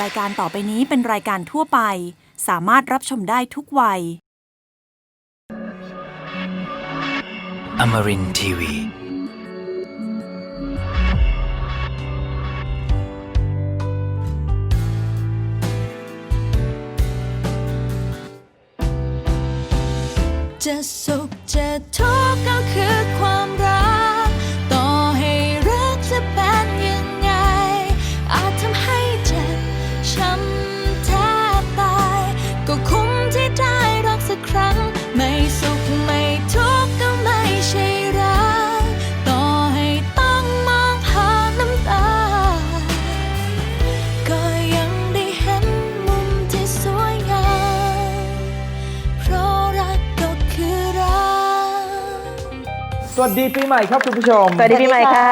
รายการต่อไปนี้เป็นรายการทั่วไป สามารถรับชมได้ทุกวัย Amarin Tiwi. "จะสุขจ วัสดีปีใหม่ครับคุณผู้ชม สวัสดีปีใหม่ค่ะ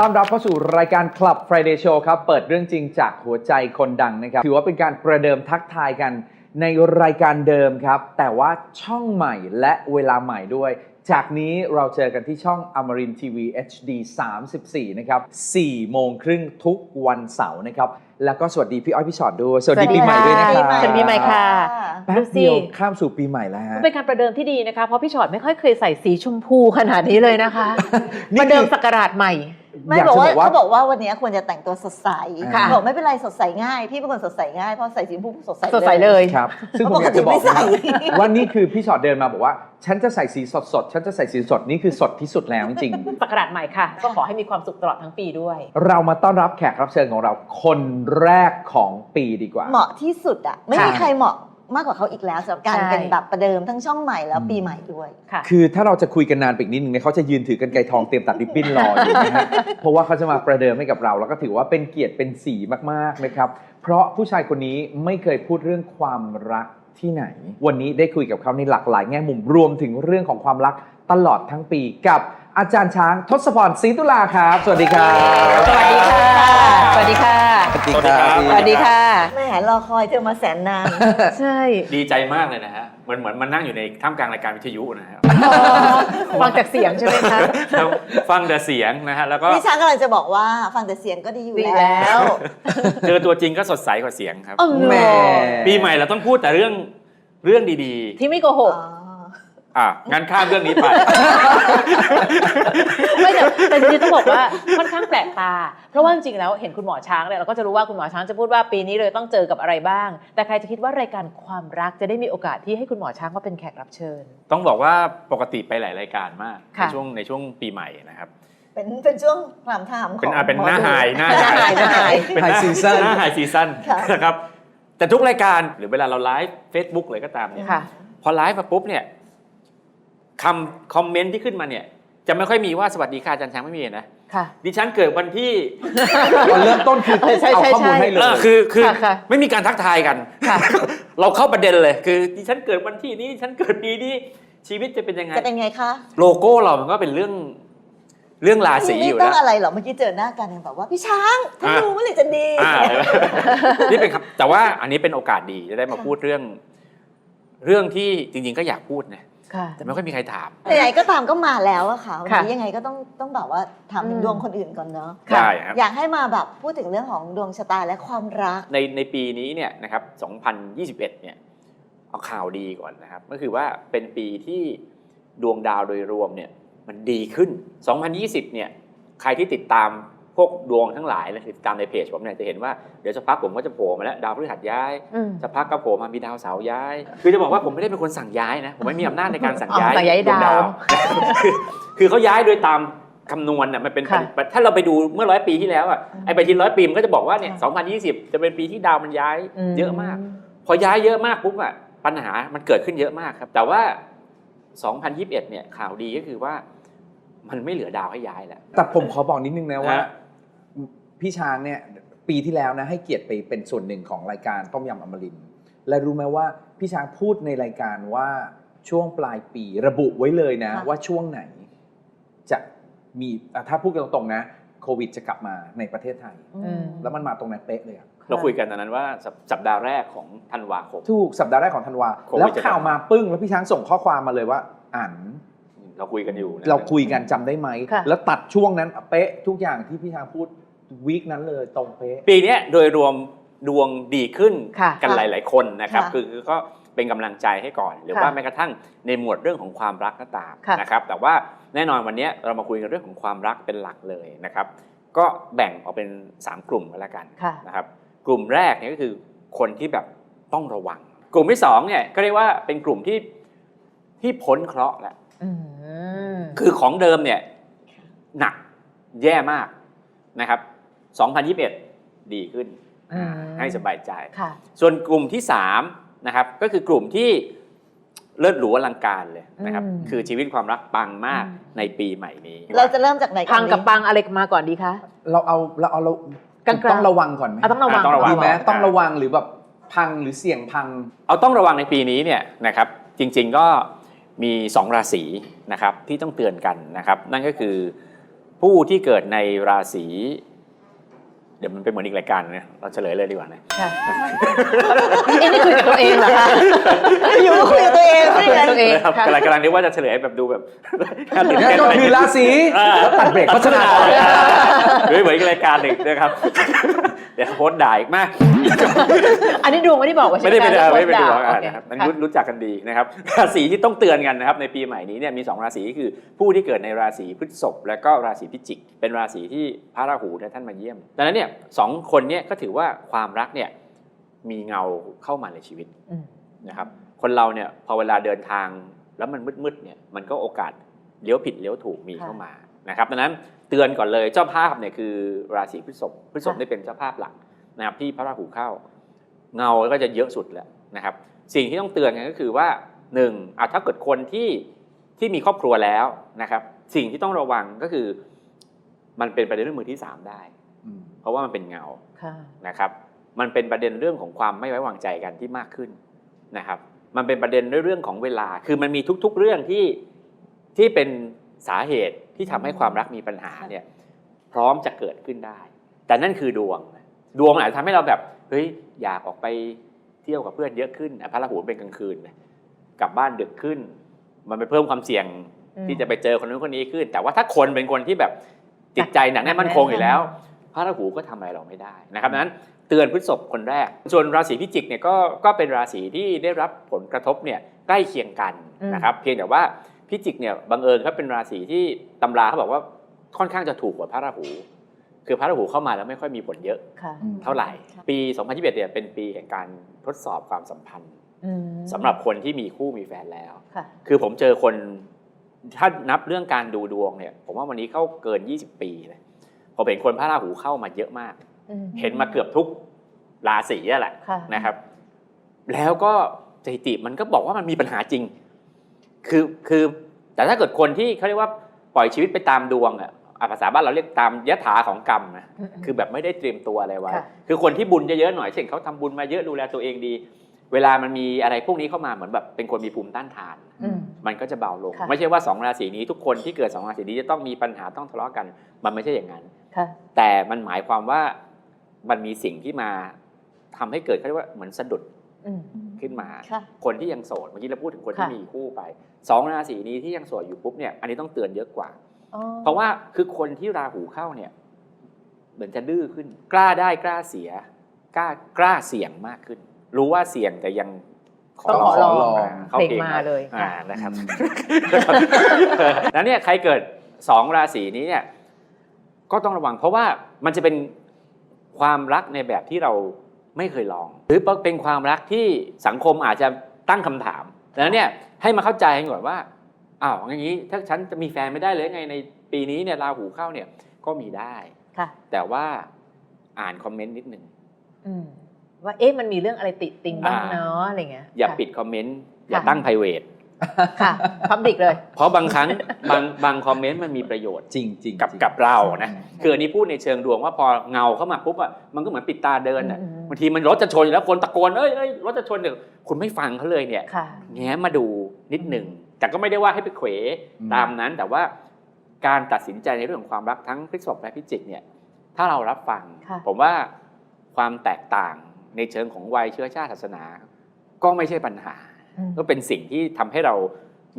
ต้อนรับเข้าสู่รายการ Club Friday Show ครับ เปิดเรื่องจริงจากหัวใจคนดังนะครับ ถือว่าเป็นการประเดิมทักทายกันในรายการเดิมครับ แต่ว่าช่องใหม่และเวลาใหม่ด้วย จากนี้เราเจอกันที่ช่อง Amarin TV HD 34 นะครับ4โมงครึ่งทุกวันเสาร์นะครับ แล้วก็สวัสดีพี่อ้อยพี่ชอตด้วย สวัสดีปีใหม่ด้วยนะคสรับวัสดีปีใหม่ค่ะ แป๊บเดียวข้ามสู่ปีใหม่แล้วฮะ เป็นการประเดิมที่ดีนะคะ เพราะพี่ชอตไม่ค่อยเคยใส่สีชมพูขนาดนี้เลยนะคะ นี่ประเดิมคือศักราชใหม่ ไม่อยากบอกจะว่าบอกว่า เขาบอกว่าวันนี้ควรจะแต่งตัวสดใสค่ะ บอกไม่เป็นไรสดใสง่าย พี่เป็นคนสดใสง่ายเพราะใส่สีชมพูสดใสสดใสเลย ครับ ซึ่งผมอยากจะบอกนะครับว่านี่คือพี่ชอตเดินมาบอกว่า ฉันจะใส่สีสดสดๆฉันจะใส่สีสดนี่คือสดที่สุดแล้วจริงศักราชใหม่ค่ะ ก็ขอให้มีความสุขตลอดทั้งปีด้วย ๆเรามาต้อนรับแขกรับเชิญของเราคนแรกของปีดีกว่า เหมาะที่สุดอะไม่มีค่ะใครเหมาะ มากกว่าเขาอีกแล้วสำหรับการใช่ เป็นแบบประเดิมทั้งช่องใหม่แล้วอืมปีใหม่ด้วย ค่ะ คือถ้าเราจะคุยกันนานไปอีกนิดนึงเนี่ยเขาจะยืนถือกันไกรทองเตรียมตัดริบบิ้นรออยู่นะฮะ เพราะว่าเขาจะมาประเดิมให้กับเรา แล้วก็ถือว่าเป็นเกียรติเป็นสีมากๆนะครับ เพราะผู้ชายคนนี้ไม่เคยพูดเรื่องความรักที่ไหน วันนี้ได้คุยกับเขาในหลากหลายแง่มุมรวมถึงเรื่องของความรักตลอดทั้งปีกับ อาจารย์ช้างทศพรศรีตุลาครับ สวัสดีครับ สวัสดีค่ะ สวัสดีค่ะ สวัสดีครับ สวัสดีค่ะแม่รอคอยเธอมาแสนนาน ใช่ ดีใจมากเลยนะฮะเหมือนเหมือนมันนั่งอยู่ในท่ามกลางรายการวิทยุนะฮะฟังจากเสียงใช่ไหมคะแล้วฟังแต่เสียงนะฮะ แล้วก็พี่ช้างกำลังจะบอกว่าฟังแต่เสียงก็ดีอยู่ดีแล้แล้ววเจอตัวจริงก็สดใสกว่าเสียงครับเออแหม่ปีใหม่เราต้องพูดแต่เรื่องเรื่องดีที่ไม่โกหก อ๋อๆอะงั้นข้ามเรื่องนี้ไป ไม่แต่แต่จริงๆต้องบอกว่าค่อนข้างแปลกตา เพราะว่าจริงๆแล้วเห็นคุณหมอช้างเนี่ยเราก็จะรู้ว่าคุณหมอช้างจะพูดว่าปีนี้เลยต้องเจอกับอะไรบ้าง แต่ใครจะคิดว่ารายการความรักจะได้มีโอกาสที่ให้คุณหมอช้างมาเป็นแขกรับเชิญ ต้องบอกว่าปกติไปหลายรายการมากในค่ะ ช่วงในช่วงปีใหม่นะครับ เป็นเป็นช่วงพรามไทม์ขเป็นองอะเป็นหน้ามอดูไฮหน้าหน้าไฮหน้าไฮเป็นหน้า High season หน้าไฮซีซั่นค่ะ นะครับแต่ทุกรายการหรือเวลาเราไลฟ์ Facebook เลยก็ตามเนี่ยค่ะ พอไลฟ์มาปุ๊บเนี่ย คำคอมเมนต์ที่ขึ้นมาเนี่ย จะไม่ค่อยมีว่าสวัสดีค่ะอาจารย์ช้างไม่มีนะค่ะ ดิฉันเกิดวันที่ตอนเริ่มต้นคือเออใช่เอาใช่ข้อมูลใช่ ให้เลเอยอคือคือค่ะค่ะไม่มีการทักทายกัน ค่ะ เราเข้าประเด็นเลยคือดิฉันเกิดวันที่นี้ดิฉันเกิดปีนี้ชีวิตจะเป็นยังไง จะเป็นไงคะโลโก้เรามันก็เป็นเรื่องเรื่องราศีไม่อยู่ต้แล้องวอะไรหรอกเมื่อกี้เจอหน้ากันยังแบบว่าพี่ช้างท่านอะรู้เมื่อไหร่จะดี อ่า นี่เป็นครับ แต่ว่าอันนี้เป็นโอกาสดีจะได้มาพูดเรื่อง เรื่องที่จริง ๆ ก็อยากพูดนะ ค่ะ แต่ไม่ค่อยมีใครถาม ไหนๆก็ตามก็มาแล้วอะค่ะวันค่ะนี้ยังไงก็ต้องต้องแบบว่าถามถึอืงมดวงคนอื่นก่อนเนาะได้ครับ อยากให้มาแบบพูดถึงเรื่องของดวงชะตาและความรัก ในในปีนี้เนี่ยนะครับ 2021 เนี่ย เอาข่าวดีก่อนนะครับ ก็คือว่าเป็นปีที่ดวงดาวโดยรวมเนี่ยมันดีขึ้น 2020 เนี่ย ใครที่ติดตาม พวกดวงทั้งหลายและติดตามในเพจผมเนี่ยจะเห็นว่าเดี๋ยวสักพักผมก็จะโผล่มาแล้วดาวพฤหัสย้ายอืม สักพักก็โผล่มามีดาวเสาร์ย้าย คือจะบอกว่าผมไม่ได้เป็นคนสั่งย้ายนะผมไม่มีอำนาจในการสั่งย้ายอ๋อสั่งย้ายดวงดาวคือคือเขาย้ายโดยตามคำนวณน่ะมันเป็นค่ะถ้าเราไปดูเมื่อร้อยปีที่แล้วอะไอ้ไปทีร้อยปีมันก็จะบอกว่าเนี่ย2020 จะเป็นปีที่ดาวมันย้ายเยอะมาก พอย้ายเยอะมากปุ๊บอะปัญหามันเกิดขึ้นเยอะมากครับ แต่ว่า 2021 เนี่ยข่าวดีก็คือว่า มันไม่เหลือดาวให้ย้ายแล้ว แต่ผมขอบอกนิดนึงนะว่า ฮะ พี่ช้างเนี่ยปีที่แล้วนะให้เกียรติไปเป็นส่วนหนึ่งของรายการต้มยำอมรินทร์และรู้ไหมว่าพี่ช้างพูดในรายการว่าช่วงปลายปีระบุไว้เลยนะ ค่ะ ว่าช่วงไหนจะมีอะถ้าพูดกันตรงๆนะโควิดจะกลับมาในประเทศไทย อืม แล้วมันมาตรงนั้นเป๊ะเลยอะเราคุยกันตอนนั้นว่าสัปสัปดาห์แรกของธันวาคม ถูกสัปดาห์แรกของธันวาโควิดแล้วจะกลับข่าวมาปึ้ง แล้วพี่ช้างส่งข้อความมาเลยว่าอ่านเราคุยกันอยู่นะเราคุยกันจำได้ไหมค่ะ แล้วตัดช่วงนั้นเป๊ะทุกอย่างที่พี่ช้างพูด วีคนั้นเลยตรงเป๊ะ ปีเนี้ยโดยรวมดวงดีขึ้นค่ะกันหลาย ๆ คนนะครับ ค่ะคือคือก็เป็นกำลังใจให้ก่อน หรือค่ะว่าแม้กระทั่งในหมวดเรื่องของความรักก็ตามค่ะ นะครับแต่ว่าแน่นอนวันนี้เรามาคุยกันเรื่องของความรักเป็นหลักเลยนะครับ ก็แบ่งออกเป็น 3 กลุ่มก็แล้วกัน ค่ะ นะครับกลุ่มแรกเนี่ยก็คือคนที่แบบต้องระวัง กลุ่มที่สองเนี่ยก็เรียกว่าเป็นกลุ่มที่ที่พ้นเคราะห์แล้วอืม คือของเดิมเนี่ยหนักแย่มากนะครับ 2021 ดีขึ้นอืมให้สบายใจ ค่ะ ส่วนกลุ่มที่3นะครับก็คือกลุ่มที่เลิศหรูอลังการเลยนะครับ อืม คือชีวิตความรักปังมากอืมในปีใหม่นี้ เราจะเริ่มจากไหนก่พัอนงดีกับปังอะไรมาก่อนดีคะ เราเอาเราเอาเรากลางๆ ต้องระวังก่อนไหมอะต้องระวัง อะต้องระวังดีไหมก่อนต้องระวังหรือแบบพังหรือเสี่ยงพัง เอาต้องระวังในปีนี้เนี่ยนะครับจริงๆก็มี 2 ราศีนะครับที่ต้องเตือนกันนะครับ นั่นก็คือผู้ที่เกิดในราศี เดี๋ยวมันเป็นเหมือนอีกรายการนะเราเฉลยเลยดีกว่านะค่ะเอ็นี่คุยกับตัวเองเหรอคะอยู่คุยกับตัวเองไม่คุยได้กับตัวเองนะครับค่ะกำลังกำลังนึกว่าจะเฉลยแบบดูแบบน่าตื่นนั่เต้นนก็อะไรคือราศีอ่าแล้วตัดเบรกโฆษณาหรือเหมือนอีกรายการหนึ่งนะครับเดี๋ยวโพสต์ด่าอีกมาก อันนี้ดวงไม่ได้บอกว่าใช่ไม่ได้เป็นหไม่ได้เป็นดวงโออ่าเนะครับมันค่ะรู้รู้จักกันดีนะครับราศีที่ต้องเตือนกันนะครับในปีใหม่นี้เนี่ยมี 2 ราศีคือผู้ที่เกิดในราศีพฤษภและก็ราศีพิจิก เป็นราศีที่พระราหูเนี่ยท่านมาเยี่ยมดังนั้นเนี่ยสองคนเนี่ยก็ถือว่าความรักเนี่ยมีเงาเข้ามาในชีวิตอืมนะครับคนเราเนี่ยพอเวลาเดินทางแล้วมันมืดๆเนี่ยมันก็โอกาสเลี้ยวผิดเลี้ยวถูกมีค่ะเข้ามา นะครับดังนั้นเตือนก่อนเลยเจ้าภาพเนี่ยคือราศีพฤษภพฤษภค่ะได้เป็นเจ้าภาพหลักนะครับที่พระราหูเข้า เงาก็จะเยอะสุดแหละนะครับ สิ่งที่ต้องเตือนกันก็คือว่าหนึ่งอะถ้าเกิดคนที่ที่มีครอบครัวแล้วนะครับ สิ่งที่ต้องระวังก็คือ มันเป็นประเด็นเรื่องมือที่สามได้เพราะว่ามันเป็นเงาค่ะนะครับ มันเป็นประเด็นเรื่องของความไม่ไว้วางใจกันที่มากขึ้นนะครับ มันเป็นประเด็นเรื่องของเวลา คือมันมีทุกๆเรื่องที่ที่เป็นสาเหตุ ที่ทำให้ความรักมีปัญหาเนี่ยพร้อมจะเกิดขึ้นได้ แต่นั่นคือดวง ดวงอาจจะทำให้เราแบบเฮ้ยอยากออกไปเที่ยวกับเพื่อนเยอะขึ้นอะพระราหูเป็นกลางคืนนะกลับบ้านดึกขึ้น มันไปเพิ่มความเสี่ยงอืมที่จะไปเจอคนนู้นคนนี้ขึ้น แต่ว่าถ้าคนเป็นคนที่แบบจิตใจหนักแน่นมั่นคงอยู่แล้ว พระราหูก็ทำอะไรเราไม่ได้นะครับดังนั้นเตือนพฤษภคนแรก ส่วนราศีพิจิกเนี่ยก็ก็เป็นราศีที่ได้รับผลกระทบเนี่ยใกล้เคียงกันอืมนะครับ เพียงแต่ว่า พิจิกเนี่ยบังเอิญเขาเป็นราศีที่ตำราเขาบอกว่าค่อนข้างจะถูกกว่าพระราหู คือพระราหูเข้ามาแล้วไม่ค่อยมีผลเยอะค่ะ เท่าไหร่ปี 2021เนี่ยเป็นปีแห่งการทดสอบความสัมพันธ์อืมสำหรับคนที่มีคู่มีแฟนแล้ว ค่ะ คือผมเจอคนถ้านับเรื่องการดูดวงเนี่ย ผมว่าวันนี้เข้าเกิน 20 ปีเลยผมเห็นคนพระราหูเข้ามาเยอะมาก อืมเห็นมาเกือบทุกราศีอะแหละค่ะ นะครับ แล้วก็สถิติมันก็บอกว่ามันมีปัญหาจริง คือคือแต่ถ้าเกิดคนที่เขาเรียกว่าปล่อยชีวิตไปตามดวงอะอะภาษาบ้านเราเรียกตามยถาของกรรมนะอืมคือแบบไม่ได้เตรียมตัวอะไรไว้ค่ะคือคนที่บุญเยอะๆหน่อยเช่นเขาทำบุญมาเยอะดูแลตัวเองดี เวลามันมีอะไรพวกนี้เข้ามาเหมือนแบบเป็นคนมีภูมิต้านทานอืมมันก็จะเบาลงค่ะไม่ใช่ว่าสองราศีนี้ทุกคนที่เกิดสองราศีนี้จะต้องมีปัญหาต้องทะเลาะกัน มันไม่ใช่อย่างนั้นค่ะแต่มันหมายความว่ามันมีสิ่งที่มาทำให้เกิดเขาเรียกว่าเหมือนสะดุดอืม ขึ้นมาค่ะคนที่ยังโสดเมื่อกี้เราพูดถึงคนที่ค่ะมีคู่ไปสองราศีนี้ที่ยังโสดอยู่ปุ๊บเนี่ยอันนี้ต้องเตือนเยอะกว่าอ๋อเพราะว่าคือคนที่ราหูเข้าเนี่ยเหมือนจะดื้อขึ้น กล้าได้กล้าเสีย กล้ากล้าเสี่ยงมากขึ้น รู้ว่าเสี่ยงแต่ยังต้องขอลองลองาเข้เพลงมาเลยอ่าค่ะนะครับแล้วเนี่ยใครเกิดสองราศีนี้เนี่ยก็ต้องระวังเพราะว่ามันจะเป็นความรักในแบบที่เรา ไม่เคยลอง หรือเป็นความรักที่สังคมอาจจะตั้งคำถามดังนั้นเนี่ยให้มาเข้าใจกันก่อนว่าอ้าวอย่างนี้ถ้าฉันจะมีแฟนไม่ได้เลยไงในปีนี้เนี่ยราหูเข้าเนี่ยก็มีได้ค่ะ แต่ว่าอ่านคอมเมนต์นิดหนึ่งอืมว่าเอ๊ะมันมีเรื่องอะไรติติงบ้างอ่าเนาะอะไรเงี้ยอย่าค่ะปิดคอมเมนต์อย่าค่ะตั้ง p r i v a t ค่ะพับดิกเลย เพราะบางครั้งบางบางคอมเมนต์มันมีประโยชน์จริงจริงกับกับเรานะคืออันนี้พูดในเชิงดวงว่าพอเงาเข้ามาปุ๊บอะมันก็เหมือนปิดตาเดินอะอืมบางทีมันรถจะชนอยู่แล้วคนตะโกนเอ้ยเอ้ยรถจะชนเดี๋ยวคุณไม่ฟังเขาเลยเนี่ยค่ะแง้มมาดูนิดหนึ่งแต่ก็ไม่ได้ว่าให้ไปเขวตามนั้น แต่ว่าการตัดสินใจในเรื่องของความรักทั้งพฤษภและพิจิกเนี่ย ถ้าเรารับฟังค่ะผมว่าความแตกต่างในเชิงของวัยเชื้อชาติศาสนา ก็ไม่ใช่ปัญหาอืม ก็เป็นสิ่งที่ทำให้เรา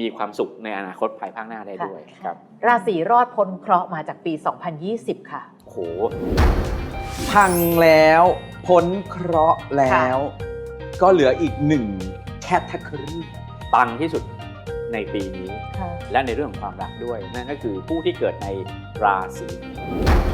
มีความสุขในอนาคตภายภาคหน้าได้ค่ะด้วยครับราศีรอดพ้นเคราะห์มาจากปี 2020 ค่ะโอ้โหพังแล้วพ้นเคราะห์แล้ว ก็เหลืออีกหนึ่งแคตตา o r y ปังที่สุดในปีนี้ค่ะและในเรื่องของความรักด้วย นั่นก็คือผู้ที่เกิดในราศีมีน